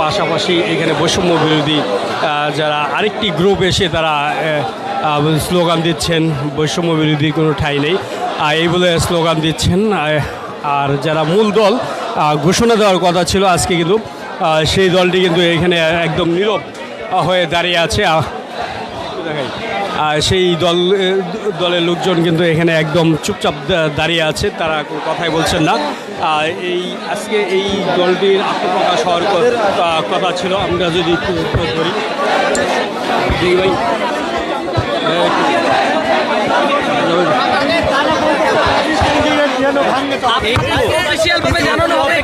পাশাপাশি এখানে বৈষম্য বিরোধী যারা আরেকটি গ্রুপ এসে তারা স্লোগান দিচ্ছেন, বৈষম্য বিরোধী কোনো ঠাঁই নেই। এই বলে স্লোগান দিচ্ছেন আর যারা মূল দল ঘোষণা দেওয়ার কথা ছিল আজকে কিন্তু সেই দলটি কিন্তু এখানে একদম নীরব হয়ে দাঁড়িয়ে আছে। দেখাই। সেই দল দলের লোকজন কিন্তু এখানে একদম চুপচাপ দাঁড়িয়ে আছে তারা কোনো কথাই বলছেন না। আর এই আজকে এই দলটির আত্মপ্রকাশ হওয়ার কথা ছিল আমরা যদি একটু একটু ধরি ভাই। জানানো হবে।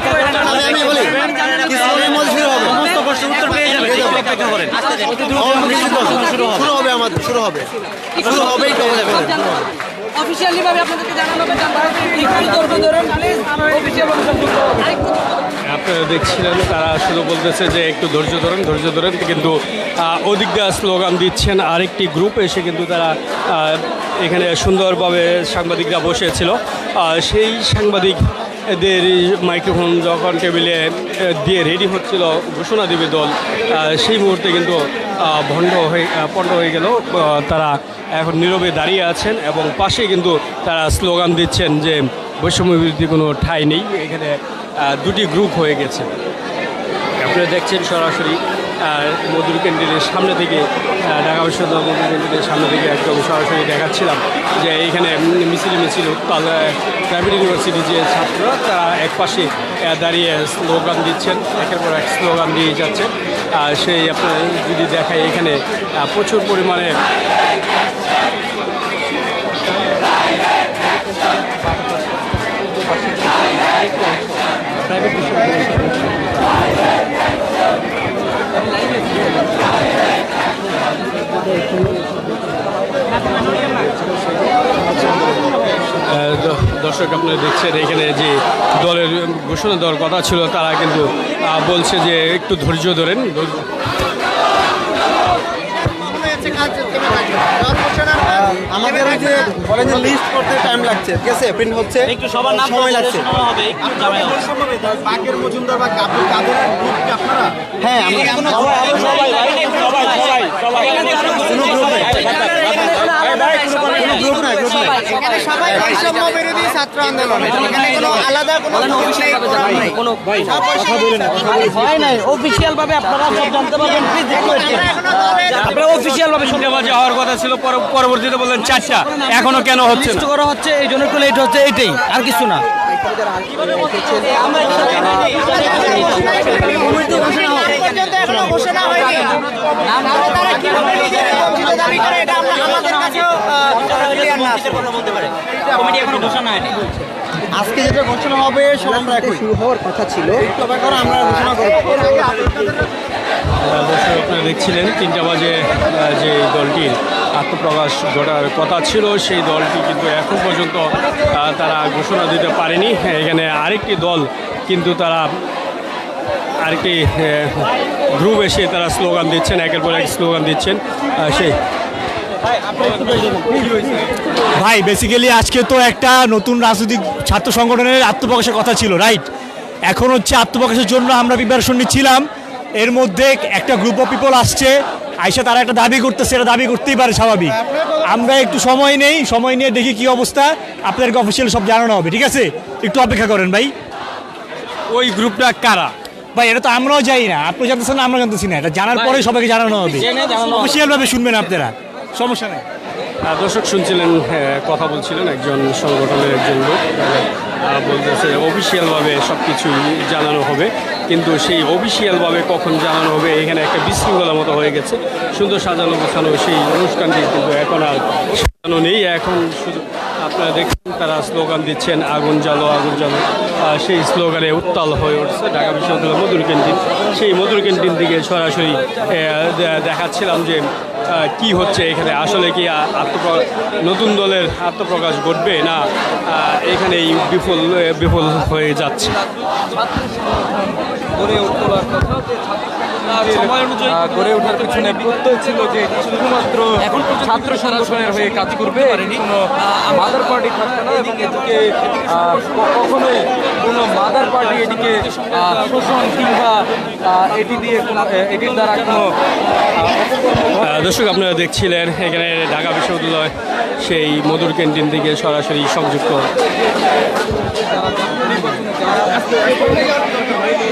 একটু আমি বলি কিছুক্ষণের মধ্যে শুরু হবে সমস্ত প্রশ্ন উত্তর পেয়ে যাবেন অপেক্ষা করেন শুরু হবে আমাদের শুরু হবে। শুরু হবেই হবে অফিসিয়ালি ভাবে আপনাদেরকে জানানো হবে সংযুক্ত আরেকটু আপনারা দেখছিলেন তারা শুধু বলতেছে যে একটু ধৈর্য ধরেন ধৈর্য ধরেন কিন্তু আহ, ওদিক দিয়ে স্লোগান দিচ্ছেন আরেকটি গ্রুপ এসে কিন্তু তারা এখানে সুন্দরভাবে সাংবাদিকরা বসেছিল। সেই সাংবাদিক এদের মাইক্রোফোন যখন টেবিলে দিয়ে রেডি হচ্ছিল, ঘোষণা দেবে দল সেই মুহূর্তে কিন্তু ভণ্ড হয়ে পণ্ড হয়ে গেল। তারা এখন নীরবে দাঁড়িয়ে আছেন এবং পাশে কিন্তু তারা স্লোগান দিচ্ছেন যে, বৈষম্য বিরোধী কোনো ঠাঁই নেই। এখানে দুটি গ্রুপ হয়ে গেছে। আপনারা দেখছেন সরাসরি মধুর ক্যান্টিনের সামনে থেকে ঢাকা বিশ্ববিদ্যালয় মধুর ক্যান্টিনের সামনে থেকে একদম সরাসরি দেখাচ্ছিলাম যে এইখানে মিছিল মিছিল উত্তাল প্রাইভেট ইউনিভার্সিটি যে ছাত্ররা তারা এক পাশে দাঁড়িয়ে স্লোগান দিচ্ছেন একের পর এক স্লোগান দিয়ে যাচ্ছে। আর সেই আপনার যদি দেখায় এখানে প্রচুর পরিমাণে আহ, দর্শক আপনারা দেখছেন এখানে যে দলের ঘোষণা দেওয়ার কথা ছিল তারা কিন্তু বলছে যে একটু ধৈর্য ধরেন আমাদের ওই যে কলেজের লিস্ট করতে টাইম লাগছে ঠিক আছে প্রিন্ট হচ্ছে একটু সবার নাম সময় লাগছে। বাকের মজুমদার বা কাপুর কাদের গ্রুপ কি আপনারা হ্যাঁ আমরা কোনো গ্রুপ নাই গ্রুপ নাই এখানে সবাই বৈষম্য বিরোধী ছাত্র আন্দোলন এখানে কোনো আলাদা কোনো গ্রুপ নেই, ফোরাম নেই। সব বৈষম্য হয় নাই অফিসিয়াল ভাবে আপনারা সব জানতে পারবেন প্লিজ একটু wait করুন। আমরা এখনও দলের আপনারা অফিসিয়াল ভাবে শুনতে হওয়ার কথা ছিল পর- পরবর্তীতে বললেন চারটা এখনও কেন হচ্ছে না? করা হচ্ছে এই জন্য একটু লেট হচ্ছে এইটাই আর কিছু না। আজকে যেটা ঘোষণা হবে সব আমরা একই। শুরু হওয়ার কথা ছিল আমরা ঘোষণা করব দর্শক আপনারা দেখছিলেন তিনটা বাজে আহ, যে দলটির। আত্মপ্রকাশ ঘটার কথা ছিল, সেই দলটি কিন্তু এখন পর্যন্ত তারা ঘোষণা দিতে পারেনি। এখানে আরেকটি দল কিন্তু তারা, আরেকটি গ্রুপ এসে তারা স্লোগান দিচ্ছেন, একের পর এক স্লোগান দিচ্ছেন। সেই। ভাই বেসিক্যালি আজকে তো একটা নতুন রাজনৈতিক ছাত্র সংগঠনের আত্মপ্রকাশের কথা ছিল রাইট এখন হচ্ছে আত্মপ্রকাশের জন্য আমরা প্রিপারেশন নিচ্ছিলাম। এর মধ্যে একটা গ্রুপ অফ পিপল আসছে আইসা তারা একটা দাবি করতেছে এটা দাবি করতেই পারে স্বাভাবিক। আমরা একটু সময় নেই সময় নিয়ে দেখি কি অবস্থা। আপনাদেরকে অফিসিয়াল সব জানানো হবে ঠিক আছে? একটু অপেক্ষা করেন ভাই। ওই গ্রুপটা কারা? ভাই এটা তো আমরাও যাই না। আপনি জানতেছেন না আমরা জানতেছি না। এটা জানার পরে সবাইকে জানানো হবে। অফিসিয়াল ভাবে শুনবেন আপনারা। সমস্যা নেই। দর্শক শুনছিলেন কথা বলছিলেন একজন সংগঠনের একজন লোক। বলতেছে অফিসিয়ালভাবে সব কিছুই জানানো হবে। কিন্তু সেই অফিসিয়ালভাবে কখন জানানো হবে, এখানে একটা বিশৃঙ্খলার মতো হয়ে গেছে। সুন্দর সাজানো গোছানো সেই অনুষ্ঠানটি কিন্তু এখন আর সাজানো নেই। এখন শুধু আপনারা দেখছেন তারা স্লোগান দিচ্ছেন, আগুন জ্বালো আগুন জ্বালো। সেই স্লোগানে উত্তাল হয়ে উঠছে ঢাকা বিশ্ববিদ্যালয় মধুর ক্যান্টিন। সেই মধুর ক্যান্টিন থেকে সরাসরি দেখাচ্ছিলাম যে কি হচ্ছে এখানে? আসলে কি আত্মপ্র নতুন দলের আত্মপ্রকাশ ঘটবে না এখানেই বিফল বিফল হয়ে যাচ্ছে? গড়ে ওঠার পিছনে প্রত্যয় ছিল যে শুধুমাত্র ছাত্র সংগঠনের হয়ে কাজ করবে কোনো মাদার পার্টি থাকবে না এবং এটিকে কখনোই কোনো মাদার পার্টি এটিকে শোষণ কিংবা আহ, এটি দিয়ে এটির দ্বারা কোনো দর্শক আপনারা দেখছিলেন এখানে ঢাকা বিশ্ববিদ্যালয় সেই মধুর ক্যান্টিন থেকে সরাসরি সংযুক্ত। হয়নি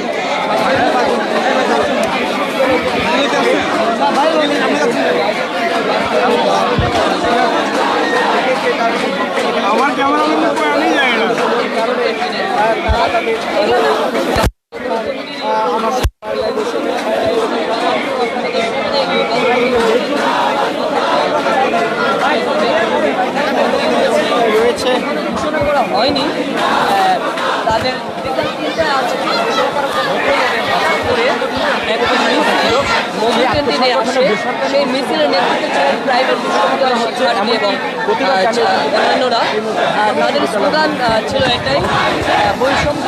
আহ, তাদের আছে ঘোষণা করে মিছিল মধু ক্যান্টিনে আসে সেই মিছিলের নেতৃত্বে ছিলেন প্রাইভেট বিশ্ববিদ্যালয়ের শিক্ষার্থী এবং অন্যান্যরা তাদের স্লোগান ছিল আহ, বৈষম্য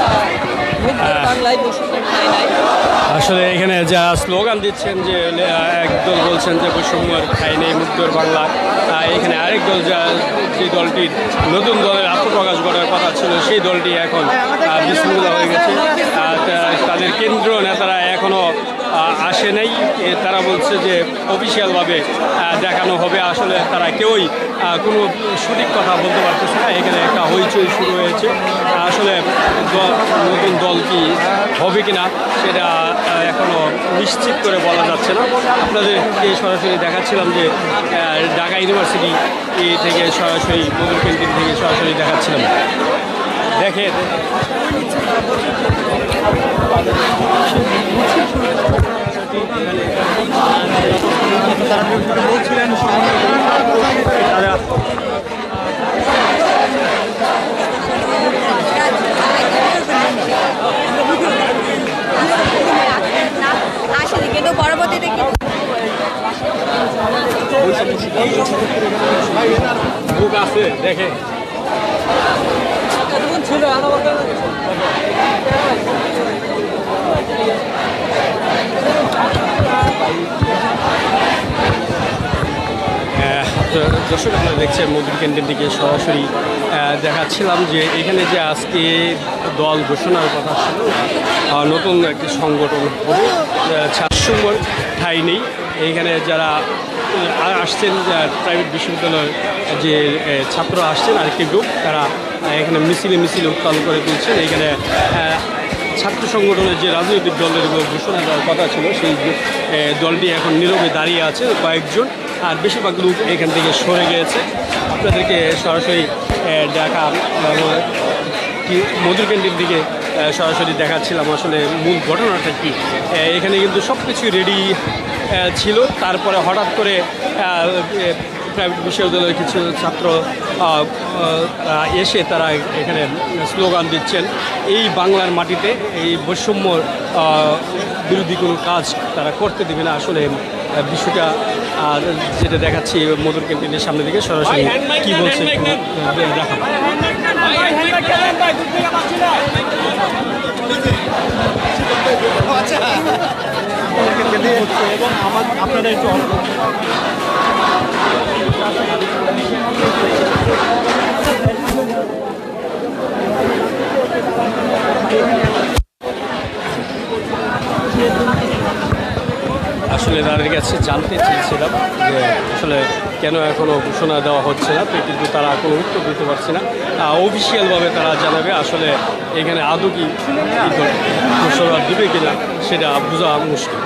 বৈষম্য আসলে এখানে যা স্লোগান দিচ্ছেন যে একদল বলছেন যে বৈষম্যর খাই নেই মুক্তর বাংলা এখানে আরেক দল যা, যে দলটির নতুন দলের আত্মপ্রকাশ করার কথা ছিল, সেই দলটি এখন বিশৃঙ্খলা হয়ে গেছে। আর তাদের কেন্দ্র নেতারা এখনও আসে নাই। তারা বলছে যে অফিসিয়ালভাবে দেখানো হবে। আসলে তারা কেউই কোনো সঠিক কথা বলতে পারতেছে না। এখানে একটা হইচই শুরু হয়েছে। আসলে নতুন দল কি হবে কি না সেটা এখনও নিশ্চিত করে বলা যাচ্ছে না। আপনাদেরকে সরাসরি দেখাচ্ছিলাম যে ঢাকা ইউনিভার্সিটি থেকে সরাসরি মধুর ক্যান্টিন থেকে সরাসরি দেখাচ্ছিলাম। দেখে তারা আসলে কিন্তু পরবর্তীতে দেখে ছিল আলো আহ, তো দর্শক, আপনারা দেখছেন মধুর কেন্দ্রের দিকে সরাসরি দেখাচ্ছিলাম যে এখানে যে আজকে দল ঘোষণার কথা ছিল নতুন একটি সংগঠন হবে ছাত্রসংঘর ঠাই নেই। এইখানে যারা আসছেন প্রাইভেট বিশ্ববিদ্যালয়ের যে ছাত্র আসছেন, আরেকটি গ্রুপ, তারা এখানে মিছিলে মিছিলে উত্তাল করে তুলছেন। এখানে ছাত্র সংগঠনের যে রাজনৈতিক দলের ঘোষণা দেওয়ার কথা ছিল, সেই দলটি এখন নীরবে দাঁড়িয়ে আছে। কয়েকজন আর বেশিরভাগ লোক এখান থেকে সরে গিয়েছে। আপনাদেরকে সরাসরি এ, দেখা আহ, কি মধুর ক্যান্টিন দিকে সরাসরি দেখাচ্ছিলাম আসলে মূল ঘটনাটা কি। এখানে কিন্তু সব কিছু রেডি ছিল। তারপরে হঠাৎ করে প্রাইভেট বিশ্ববিদ্যালয়ের কিছু ছাত্র এসে তারা এখানে স্লোগান দিচ্ছেন এই বাংলার মাটিতে এই বৈষম্য বিরোধী কোনো কাজ তারা করতে দেবে না। আসলে বিষয়টা আর যেটা দেখাচ্ছি মধুর ক্যান্টিনের সামনে থেকে সরাসরি কি বলছে একটু, দেখাবো এবং আমার আপনারা একটু আসলে তাদের কাছে জানতে চেয়েছিলাম যে আসলে কেন এখনও ঘোষণা দেওয়া হচ্ছে না তো কিন্তু তারা কোনো উত্তর দিতে পারছে না। অফিসিয়ালভাবে তারা জানাবে আসলে এখানে আদৌ কি ঘোষণা দেবে কিনা, সেটা বোঝা মুশকিল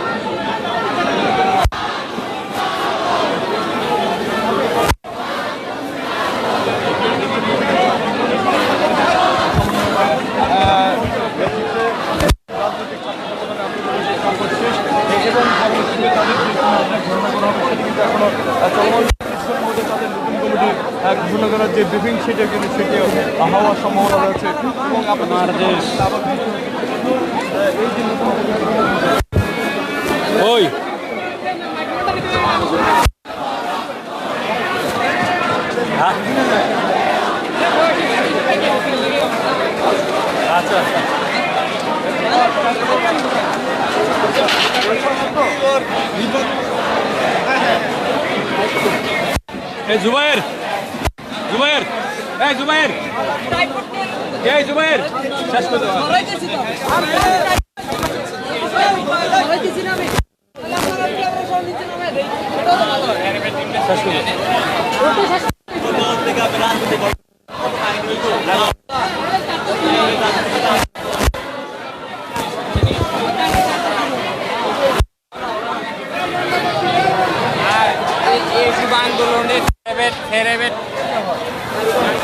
এবং পরবর্তীতে তাদের যে কোনো আপনার ঘোষণা করা হবে সেটি কিন্তু এখনও আহ, চলমান এর মধ্যে তাদের নতুন ঘোষণা করার যে ব্রিফিং সেটা কিন্তু সেটিও হওয়ার সম্ভাবনা রয়েছে। এবং আপনাদের এই যে ওই। হ্যাঁ? আচ্ছা আচ্ছা। জুবাইর। জুবাইর এই জুবাইর এই জুবাইর শেষ করে দাও। শেষ থেরেবেট হয়